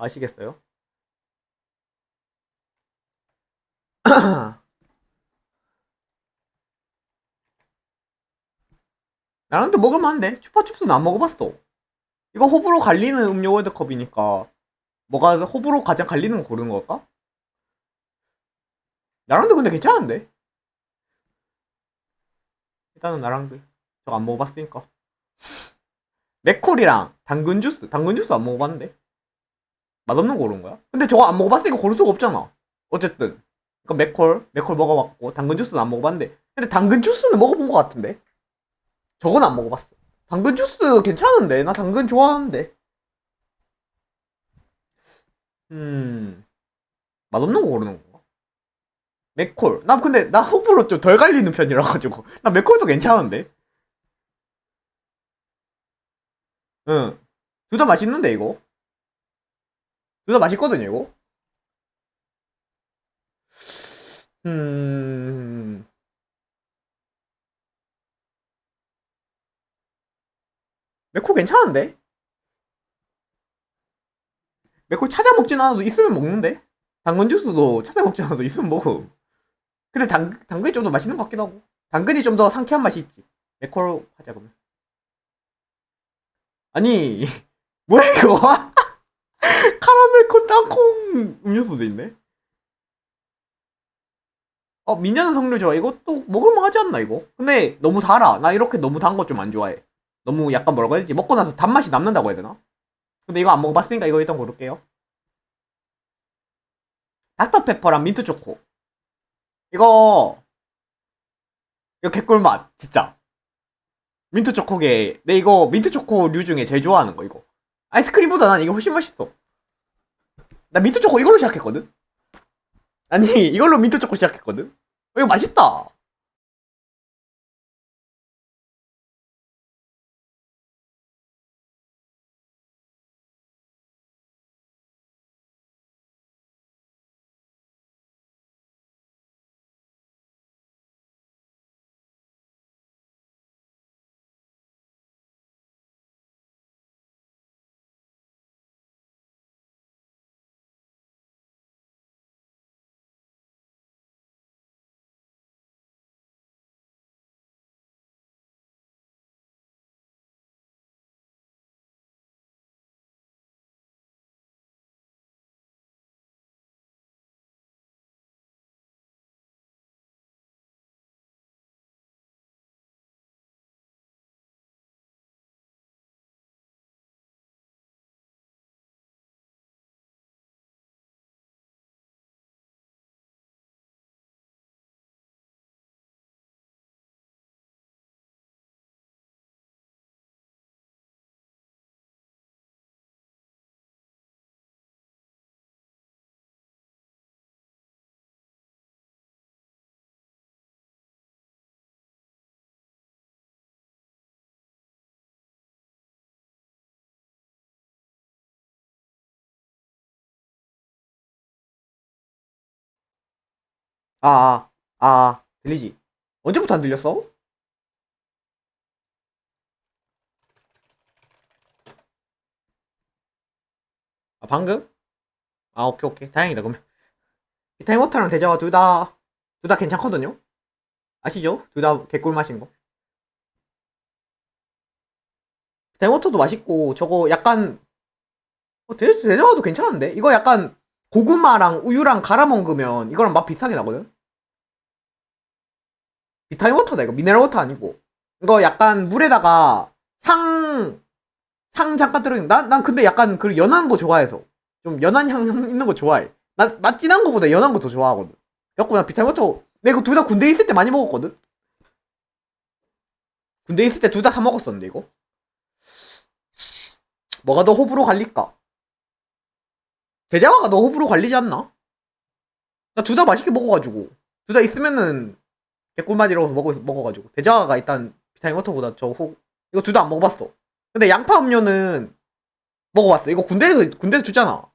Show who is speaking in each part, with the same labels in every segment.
Speaker 1: 아시겠어요? 나랑도 먹을만 한데? 추파춥스는 안 먹어봤어. 이거 호불호 갈리는 음료 월드컵이니까 뭐가 호불호 가장 갈리는 거 고르는 걸까? 나랑도 근데 괜찮은데? 일단은 나랑도 저거 안 먹어봤으니까. 맥콜이랑 당근 주스 당근 주스 안 먹어봤는데 맛없는 거 고른 거야? 근데 저거 안 먹어봤으니까 고를 수가 없잖아. 어쨌든. 그러니까 맥콜 맥콜 먹어봤고 당근 주스는 안 먹어봤는데. 근데 당근 주스는 먹어본 것 같은데? 저건 안 먹어봤어. 당근 주스 괜찮은데? 나 당근 좋아하는데. 음. 맛없는 거 고르는 건가? 맥콜. 나 근데 나 호불호 좀 덜 갈리는 편이라 가지고. 나 맥콜도 괜찮은데? 응 둘 다 맛있는데 이거 둘 다 맛있거든요 이거 음 맥콜 괜찮은데? 맥콜 찾아 먹진 않아도 있으면 먹는데? 당근 주스도 찾아 먹진 않아도 있으면 먹음. 근데 당, 당근이 좀 더 맛있는 것 같기도 하고. 당근이 좀 더 상쾌한 맛이 있지. 맥콜 하자, 그러면. 아니, 뭐야, 이거? 카라멜 콘 땅콩 음료수도 있네? 어, 미녀는 석류 좋아. 이것도 먹을만 하지 않나, 이거? 근데 너무 달아. 나 이렇게 너무 단 거 좀 안 좋아해. 너무 약간 뭐라고 해야 되지? 먹고 나서 단맛이 남는다고 해야 되나? 근데 이거 안 먹어봤으니까 이거 일단 고를게요. 닥터페퍼랑 민트 초코. 이거, 이거 개꿀맛, 진짜. 민트 초코게, 내 이거 민트 초코류 중에 제일 좋아하는 거, 이거. 아이스크림보다 난 이게 훨씬 맛있어. 나 민트 초코 이걸로 시작했거든? 아니, 이걸로 민트 초코 시작했거든? 어, 이거 맛있다. 아, 아, 아, 들리지? 언제부터 안 들렸어? 아, 방금? 아, 오케이, 오케이. 다행이다, 그러면. 비타임워터랑 대자와 둘 다, 둘 다 괜찮거든요? 아시죠? 둘 다 개꿀 맛인 거. 비타임워터도 맛있고, 저거 약간, 어, 대, 대자와도 괜찮은데? 이거 약간 고구마랑 우유랑 갈아 먹으면 이거랑 맛 비슷하게 나거든? 비타민 워터다 이거. 미네랄 워터 아니고. 이거 약간 물에다가 향, 향 잠깐 들어있는 난, 난 근데 약간 그 연한 거 좋아해서. 좀 연한 향 있는 거 좋아해. 난맛 진한 거보다 연한 거 더 좋아하거든. 그래갖고 난 비타민 워터 내가 이거 둘 다 군대에 있을 때 많이 먹었거든. 군대에 있을 때 둘 다 사 먹었었는데 이거? 뭐가 더 호불호 갈릴까? 대자화가 너 호불호 갈리지 않나? 나 둘 다 맛있게 먹어가지고. 둘 다 있으면은 개꿀맛이라고 먹어, 먹어가지고. 대자화가 일단 비타민 워터보다 저 호... 이거 둘 다 안 먹어봤어. 근데 양파 음료는 먹어봤어. 이거 군대에서 군대에서 주잖아.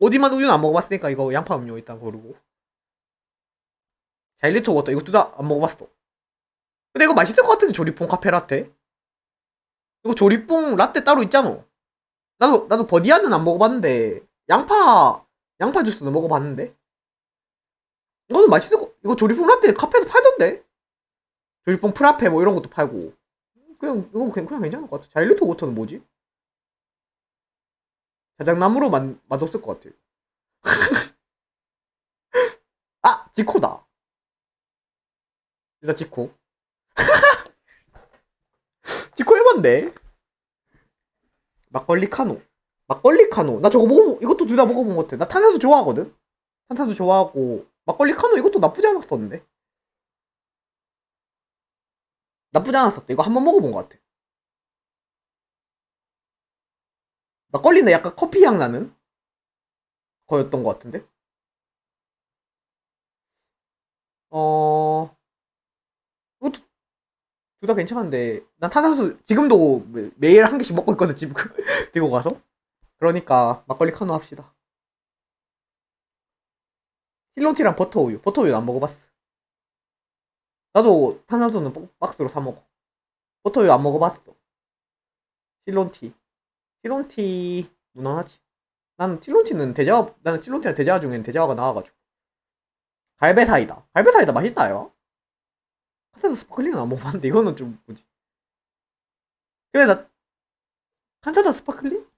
Speaker 1: 오디만 우유는 안 먹어봤으니까 이거 양파 음료 일단 고르고. 자 일리트 워터. 이거 둘 다 안 먹어봤어. 근데 이거 맛있을 것 같은데 조리뽕 카페 라떼? 이거 조리뽕 라떼 따로 있잖아. 나도 나도 버디아는 안 먹어봤는데 양파 양파 주스는 먹어봤는데 이거는 맛있을 거 이거 조리뽕 라떼 카페에서 팔던데? 조리뽕 프라페 뭐 이런 것도 팔고. 그냥 이거 그냥, 그냥 괜찮을 것 같아. 자일리토 워터는 뭐지? 자작나무로 맛, 맛없을 것 같아 아 지코다. 일단 지코. 지코 해봤네. 막걸리 카노. 막걸리 카노. 나 저거 먹어 이것도 둘 다 먹어본 것 같아. 나 탄산수 좋아하거든? 탄산수 좋아하고 막걸리 카노 이것도 나쁘지 않았었는데? 나쁘지 않았었어 이거 한번 먹어본 것 같아. 막걸리는 약간 커피 향 나는 거였던 것 같은데? 어 이것도 둘 다 괜찮은데. 난 탄산수 지금도 매- 매일 한 개씩 먹고 있거든 집 들고 가서. 그러니까 막걸리 카노 합시다 실론티랑 버터우유. 버터우유 안 먹어봤어. 나도 탄산수는 박- 박스로 사 먹어. 버터우유 안 먹어봤어. 실론티. 실론티 무난하지. 나는 실론티는 대자와 나는 실론티랑 대자와 중엔 대자와가 나와가지고. 갈배 사이다. 갈배 사이다 맛있다 요. 칸타다 스파클링은 안 먹어봤는데 이거는 좀 뭐지? 그래 나 칸타다 스파클링?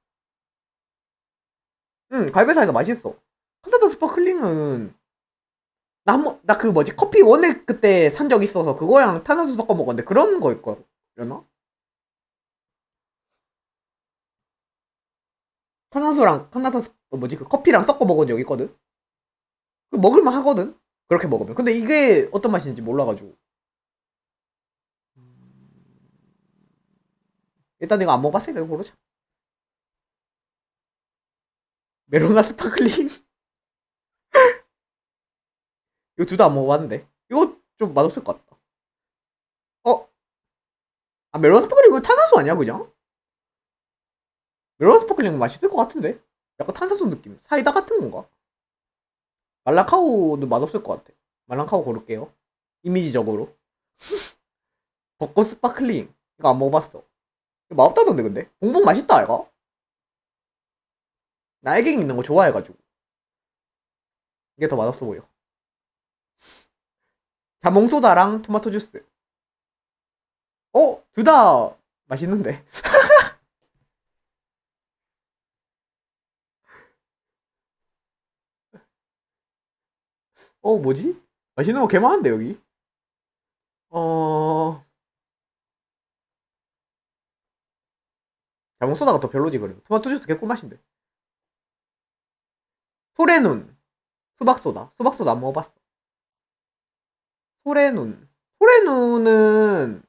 Speaker 1: 응 갈배 사이다 맛있어. 칸타다 스파클링은 나 한번 나그 뭐지 커피 원액 그때 산 적 있어서 그거랑 탄산수 섞어 먹었는데 그런 거일 거였나? 탄산수랑 스- 어, 뭐지 그 커피랑 섞어 먹은 적 있거든. 그 먹을만 하거든. 그렇게 먹으면. 근데 이게 어떤 맛인지 몰라가지고. 일단 이거 안 먹어봤으니까 이거 고르자. 메로나 스파클링. 이거 둘 다 안 먹어봤는데. 이거 좀 맛없을 것 같다. 어? 아, 메로나 스파클링 이거 탄산수 아니야, 그냥? 메로나 스파클링 맛있을 것 같은데? 약간 탄산수 느낌. 사이다 같은 건가? 말랑카우는 맛없을 것 같아. 말랑카우 고를게요. 이미지적으로. 벚꽃 스파클링. 이거 안 먹어봤어. 이거 맛없다던데, 근데? 봉봉 맛있다, 이거? 날개 있는 거 좋아해가지고. 이게 더 맛없어 보여. 자몽소다랑 토마토 주스. 어? 둘 다 맛있는데. 어, 뭐지? 맛있는 거 개 많은데, 여기? 어, 자몽소다가 더 별로지, 그래도. 토마토 주스 개 꿀맛인데. 소래눈. 수박소다. 수박소다 안 먹어봤어. 소래 눈. 소래 눈은,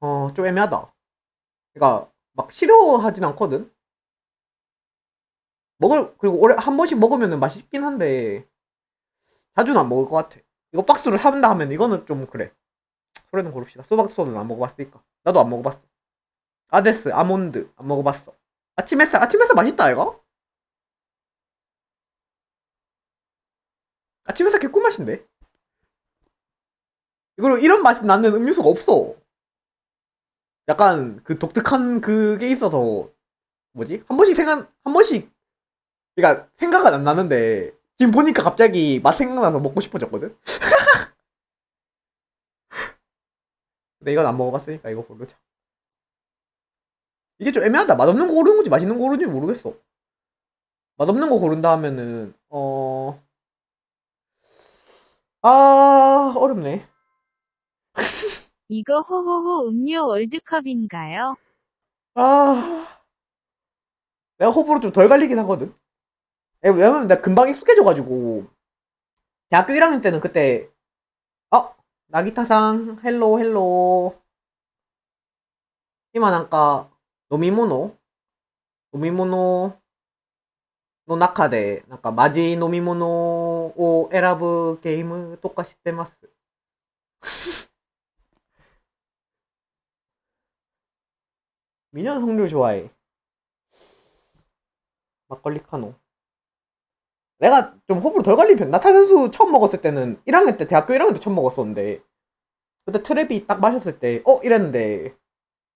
Speaker 1: 어, 좀 애매하다. 그니까, 막 싫어하진 않거든? 먹을, 그리고 오래, 한 번씩 먹으면 맛있긴 한데, 자주는 안 먹을 것 같아. 이거 박스로 산다 하면 이거는 좀 그래. 소래는 고릅시다. 수박소는 안 먹어봤으니까. 나도 안 먹어봤어. 아데스, 아몬드, 안 먹어봤어. 아침 햇살, 아침 햇살 맛있다, 이거? 아침 햇살 개꿀 맛인데? 이걸 이런 맛이 나는 음료수가 없어. 약간 그 독특한 그게 있어서, 뭐지? 한 번씩 생각, 한 번씩, 그니까 생각은 안 나는데, 지금 보니까 갑자기 맛 생각나서 먹고 싶어졌거든? 근데 이건 안 먹어봤으니까 이거 고르자. 이게 좀 애매하다. 맛없는 거 고르는 건지 맛있는 거 고르는지 모르겠어. 맛없는 거 고른다 하면은, 어, 아, 어렵네.
Speaker 2: 이거 호호호 음료 월드컵인가요?
Speaker 1: 아, 내가 호불호 좀 덜 갈리긴 하거든. 에, 왜냐면 내가 금방 익숙해져가지고, 대학교 1학년 때는 그때, 어, 나기타상, 헬로, 헬로,今なんか、飲み物飲み物の中で、なんか、マジ飲み物を選ぶゲームとか知ってます。 미녀 성류 좋아해. 막걸리 카노. 내가 좀 호불호 덜 갈린 편. 나타 선수 처음 먹었을 때는 1학년 때 대학교 1학년 때 처음 먹었었는데 그때 트랩이 딱 마셨을 때 어 이랬는데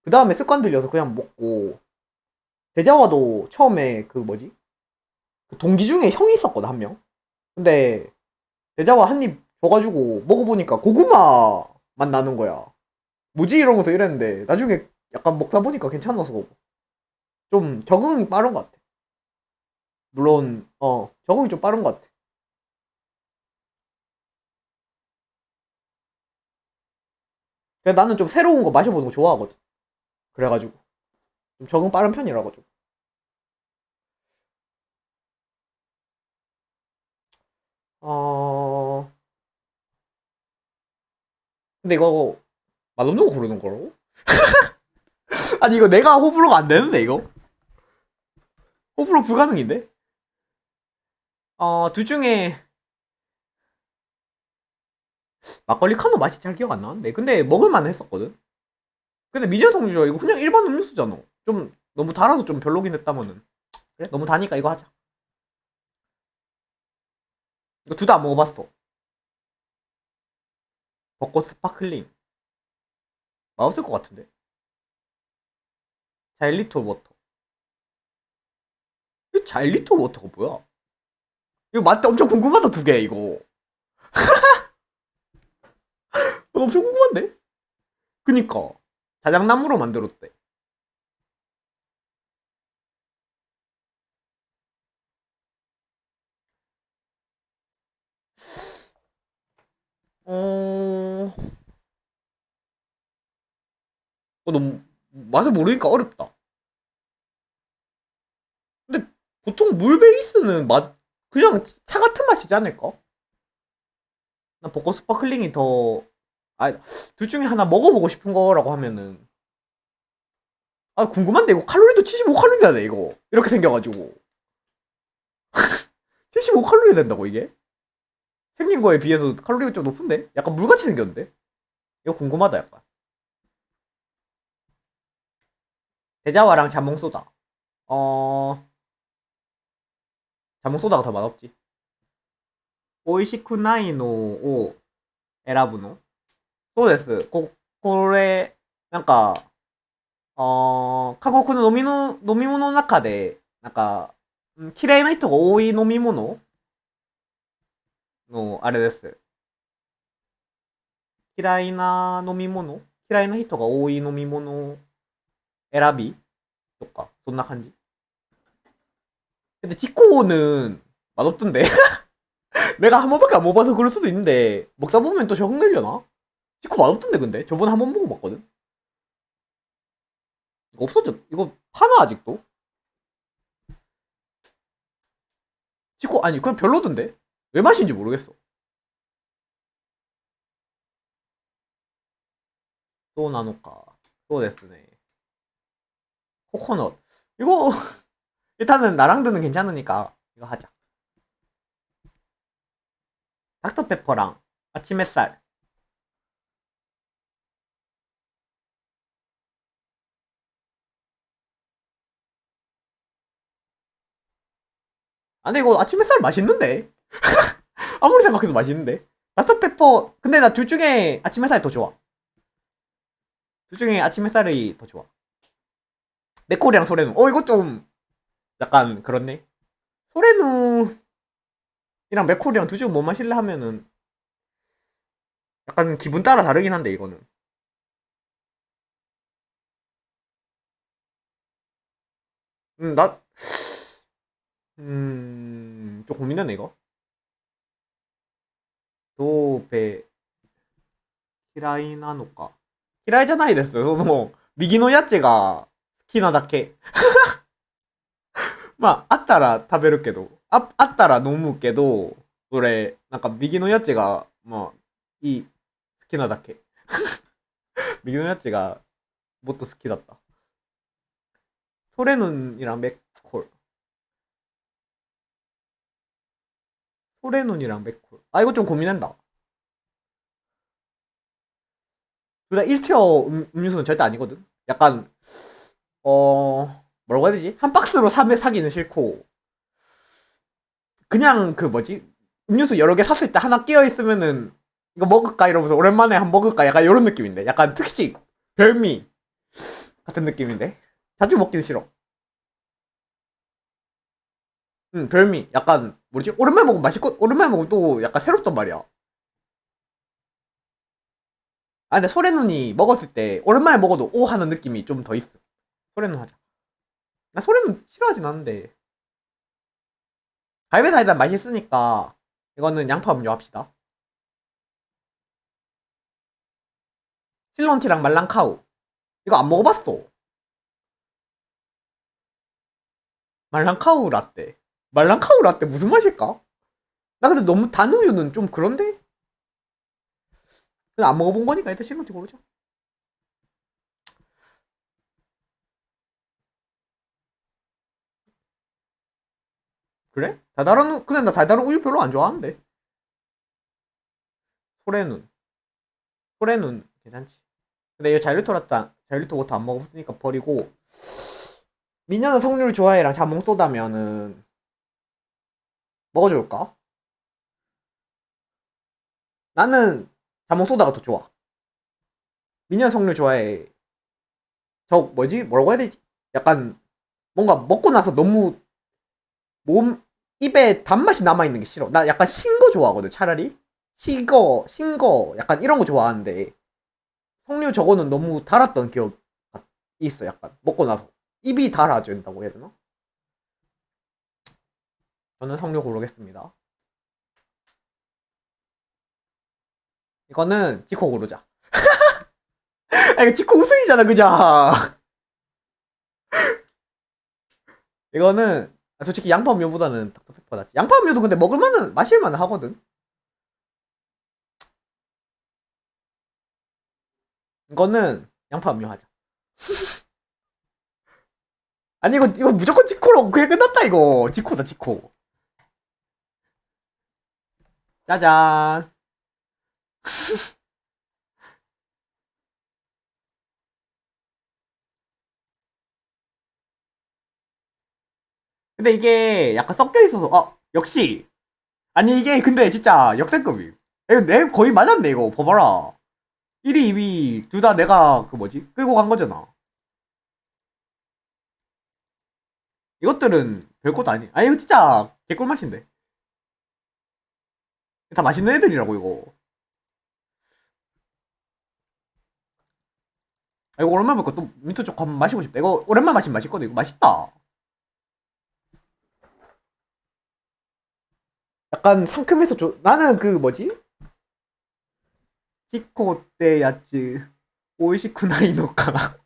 Speaker 1: 그 다음에 습관 들려서 그냥 먹고 대자와도 처음에 그 뭐지? 그 동기 중에 형이 있었거든, 한 명. 근데 대자와 한 입 줘가지고 먹어보니까 고구마 맛 나는 거야. 뭐지? 이러면서 이랬는데 나중에 약간 먹다 보니까 괜찮아서 좀 적응이 빠른 것 같아. 물론 어 적응이 좀 빠른 것 같아. 그래서 나는 좀 새로운 거 마셔보는 거 좋아하거든. 그래가지고 좀 적응 빠른 편이라 가지고. 어 근데 이거 맛없는 거 고르는 거라고? 아니 이거 내가 호불호가 안 되는데 이거? 호불호 불가능인데? 어, 둘 중에 막걸리 카노 맛이 잘 기억 안 나는데 근데 먹을만 했었거든? 근데 미디어 성주야 이거 그냥 일반 음료수잖아 좀 너무 달아서 좀 별로긴 했다면은 그래? 너무 다니까 이거 하자 이거 둘 다 안 먹어봤어 벚꽃 스파클링 맛없을 것 같은데 자일리톨 워터. 이 자일리톨 워터가 뭐야? 이거 맛 엄청 궁금하다 두 개 이거. 엄청 궁금한데? 그니까. 자작나무로 만들었대. 어... 어, 너무 맛을 모르니까 어렵다. 근데 보통 물 베이스는 맛 그냥 차 같은 맛이지 않을까? 난 벚꽃 스파클링이 더 아, 둘 중에 하나 먹어보고 싶은 거라고 하면은 아 궁금한데 이거 칼로리도 75칼로리다 이거 이렇게 생겨가지고 75칼로리 된다고 이게? 생긴 거에 비해서 칼로리가 좀 높은데? 약간 물같이 생겼는데? 이거 궁금하다 약간 대자와랑 자몽소다 어... 자몽소다가 더 맛없지 美味しくないのを選ぶのそうです。こ、これ、なんか、あー韓国の飲みの、飲み物の中で、なんか、ん嫌いな人が多い飲み物の、あれです。嫌いな飲み物嫌いな人が多い飲み物 選びとか、そんな感じ。 근데 치코는 맛없던데? 내가 한 번밖에 안 먹어봐서 그럴 수도 있는데 먹다 보면 또 적응되려나? 치코 맛없던데 근데 저번에 한 번 먹어봤거든 이거 없어졌 이거 파나 아직도? 치코 아니 그냥 별로던데 왜 맛인지 모르겠어 또 나노까 또 됐으네 코코넛. 이거 일단은 나랑 드는 괜찮으니까 이거 하자. 닥터페퍼랑 아침 햇살 아 근데 이거 아침 햇살 맛있는데? 아무리 생각해도 맛있는데? 닥터페퍼 근데 나 둘 중에 아침 햇살이 더 좋아. 둘 중에 아침 햇살이 더 좋아 맥콜이랑 소레누 어 이거 좀 약간 그렇네 소레누 이랑 맥콜이랑 둘 중 뭐 마실래 하면은 약간 기분 따라 다르긴 한데 이거는 음, 나, 음, 좀 고민되네, 이거. 도배, 키라이 나노까. 키라이 じゃないです。その、右のやつが 好きなだけ。まあ、あったら食べるけど、あ、あったら飲むけど、それ、なんか右のやつが、まあ、いい、好きなだけ。右のやつが、もっと好きだった。소래눈이랑 맥콜. 소래눈이랑 맥콜. 아, 이거 좀 고민한다. 둘 다 1티어 음, 음료수는 절대 아니거든. 약간, 어, 뭐라고 해야 되지? 한 박스로 사, 사기는 싫고, 그냥 그 뭐지? 음료수 여러 개 샀을 때 하나 끼어 있으면은, 이거 먹을까? 이러면서 오랜만에 한번 먹을까? 약간 이런 느낌인데. 약간 특식, 별미 같은 느낌인데. 자주 먹긴 싫어. 응, 별미. 약간, 뭐지? 오랜만에 먹으면 맛있고, 오랜만에 먹으면 또 약간 새롭단 말이야. 아, 근데 소래눈이 먹었을 때, 오랜만에 먹어도 오 하는 느낌이 좀 더 있어. 소래눈 하자. 나 소래눈 싫어하진 않는데. 갈비 사이다 맛있으니까, 이거는 양파 음료 합시다. 실론티랑 말랑카우. 이거 안 먹어봤어. 말랑카우 라떼. 말랑카우 라떼 무슨 맛일까? 나 근데 너무 단 우유는 좀 그런데? 안 먹어본 거니까 일단 실론티 고르자. 그래? 달달한 우, 근데 나 달달한 우유 별로 안 좋아하는데. 소래눈. 소래눈 괜찮지. 근데 이 자일리토라따, 자일리토부터 안 먹었으니까 버리고. 미녀는 석류를 좋아해랑 자몽 쏘다면은 먹어줄까? 나는 자몽 소다가 더 좋아. 미녀 석류 좋아해. 저 뭐지? 뭐라고 해야 되지? 약간 뭔가 먹고 나서 너무 몸 입에 단맛이 남아 있는 게 싫어. 나 약간 신 거 좋아하거든. 차라리 시거, 신거 약간 이런 거 좋아하는데 석류 저거는 너무 달았던 기억 있어. 약간 먹고 나서 입이 달아진다고 해야 되나? 저는 석류 고르겠습니다. 이거는 지코 고르자. 아 이거 지코 우승이잖아 그냥. 이거는 아, 솔직히 양파 음료보다는 닥터페퍼 낫지. 양파 음료도 근데 먹을만은 마실만은 하거든. 이거는 양파 음료 하자. 아니 이거 이거 무조건 지코라고 그냥 끝났다 이거. 지코다 지코. 짜잔. 근데 이게 약간 섞여 있어서 아 역시 아니 이게 근데 진짜 역대급이. 내 거의 맞았네 이거 봐봐라. 1위, 2위 둘 다 내가 그 뭐지 끌고 간 거잖아. 이것들은 별것도 아니. 아니 이거 진짜 개꿀 맛인데. 다 맛있는 애들이라고 이거. 아, 이거 오랜만에 먹고 또 민트 초코 한번 마시고 싶다. 이거 오랜만에 마시면 맛있거든. 이거 맛있다. 약간 상큼해서 좋. 나는 그 뭐지? 치코 때 야츠 오이시쿠 나이 노카나.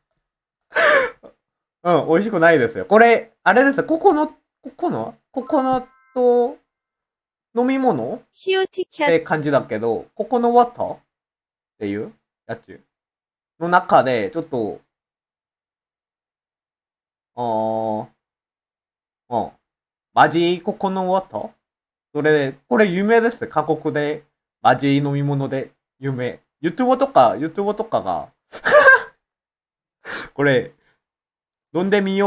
Speaker 1: 어, 오이시쿠 나이 됐어요. これあれです。ココノココノココナット飲み物
Speaker 2: 시오
Speaker 1: っ
Speaker 2: 티켓
Speaker 1: て感じだけど、ココノワタっていうやつの中で、ちょっと、あー、うん。マジココノワタ それ、これ有名です。過酷で、マジ飲み物で有名。ユトゥボとか、YouTube とかが、これ、飲んでみよう。